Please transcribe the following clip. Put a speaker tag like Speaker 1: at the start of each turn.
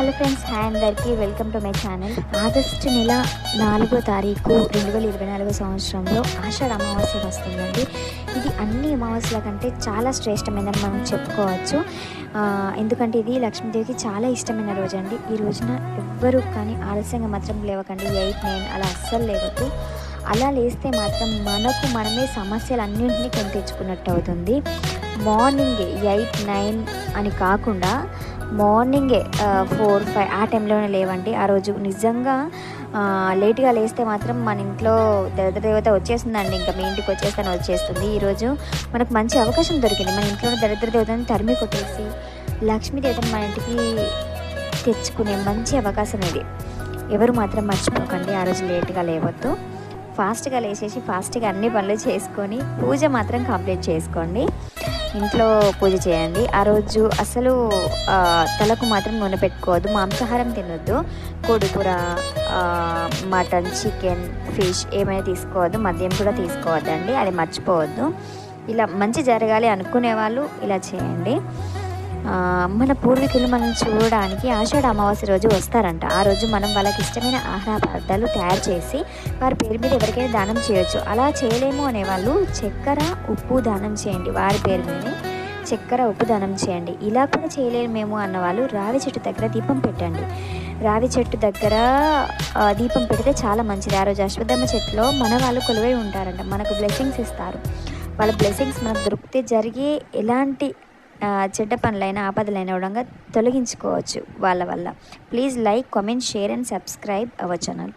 Speaker 1: Hello friends hi అందరికీ. Welcome to my channel. August నెల నాలుగో తారీఖు రెండు వేల ఇరవై నాలుగో సంవత్సరంలో ఆషాఢ అమావాస్య వస్తుందండి. ఇది అన్ని అమావాస్యల కంటే చాలా శ్రేష్టమైనది మనం చెప్పుకోవచ్చు. ఎందుకంటే ఇది లక్ష్మీదేవికి చాలా ఇష్టమైన రోజు అండి ఈ రోజున ఎవ్వరు కానీ ఆలస్యంగా మాత్రం లేవకండి. ఎయిట్ నైన్ అలా అస్సలు లేవద్దు. అలా లేస్తే మాత్రం మనకు మనమే సమస్యలు అన్నింటినీ కొని తెచ్చుకున్నట్టు అవుతుంది. మార్నింగ్ ఎయిట్ నైన్ అని కాకుండా మార్నింగే ఫోర్ ఫైవ్ ఆ టైంలోనే లేవండి. ఆ రోజు నిజంగా లేట్గా లేస్తే మాత్రం మన ఇంట్లో దరిద్ర దేవత వచ్చేస్తుందండి. ఇంకా మీ ఇంటికి వచ్చేస్తాను వచ్చేస్తుంది ఈరోజు మనకు మంచి అవకాశం దొరికింది. మన ఇంట్లో దరిద్ర దేవతని తరిమి కొట్టేసి లక్ష్మీదేవతను మన ఇంటికి తెచ్చుకునే మంచి అవకాశం ఇది. ఎవరు మాత్రం మర్చిపోకండి. ఆ రోజు లేట్గా లేవద్దు. ఫాస్ట్గా లేచేసి ఫాస్ట్గా అన్ని పనులు చేసుకొని పూజ మాత్రం కంప్లీట్ చేసుకోండి. ఇంట్లో పూజ చేయండి. ఆ రోజు అసలు తలకు మాత్రం నూనె పెట్టుకోవద్దు మాంసాహారం తినొద్దు. కోడికూర మటన్ చికెన్ ఫిష్ ఏమైనా తీసుకోవద్దు మద్యం కూడా తీసుకోవద్దండి అది మర్చిపోవద్దు. ఇలా మంచి జరగాలి అనుకునే వాళ్ళు ఇలా చేయండి. మన పూర్వీకులు మనం చూడడానికి ఆషాఢ అమావాస్య రోజు వస్తారంట. ఆ రోజు మనం వాళ్ళకి ఇష్టమైన ఆహార పదార్థాలు తయారు చేసి వారి పేరు మీద ఎవరికైనా దానం చేయొచ్చు. అలా చేయలేము అనేవాళ్ళు చక్కెర ఉప్పు దానం చేయండి. వారి పేరు మీద చక్కెర ఉప్పు దానం చేయండి. ఇలా కూడా చేయలేము మేము అన్నవాళ్ళు రావి చెట్టు దగ్గర దీపం పెట్టండి. రావి చెట్టు దగ్గర దీపం పెడితే చాలా మంచిది. ఆ రోజు అశ్వత్థమ్మ చెట్టులో మన వాళ్ళు కొలువై ఉంటారంట. మనకు బ్లెస్సింగ్స్ ఇస్తారు. వాళ్ళ బ్లెస్సింగ్స్ మనకు దొరికితే జరిగే ఎలాంటి చెడ్డ పనులైనా ఆపదలైన కూడా తొలగించుకోవచ్చు వాళ్ళ వల్ల. Please like comment share and subscribe our channel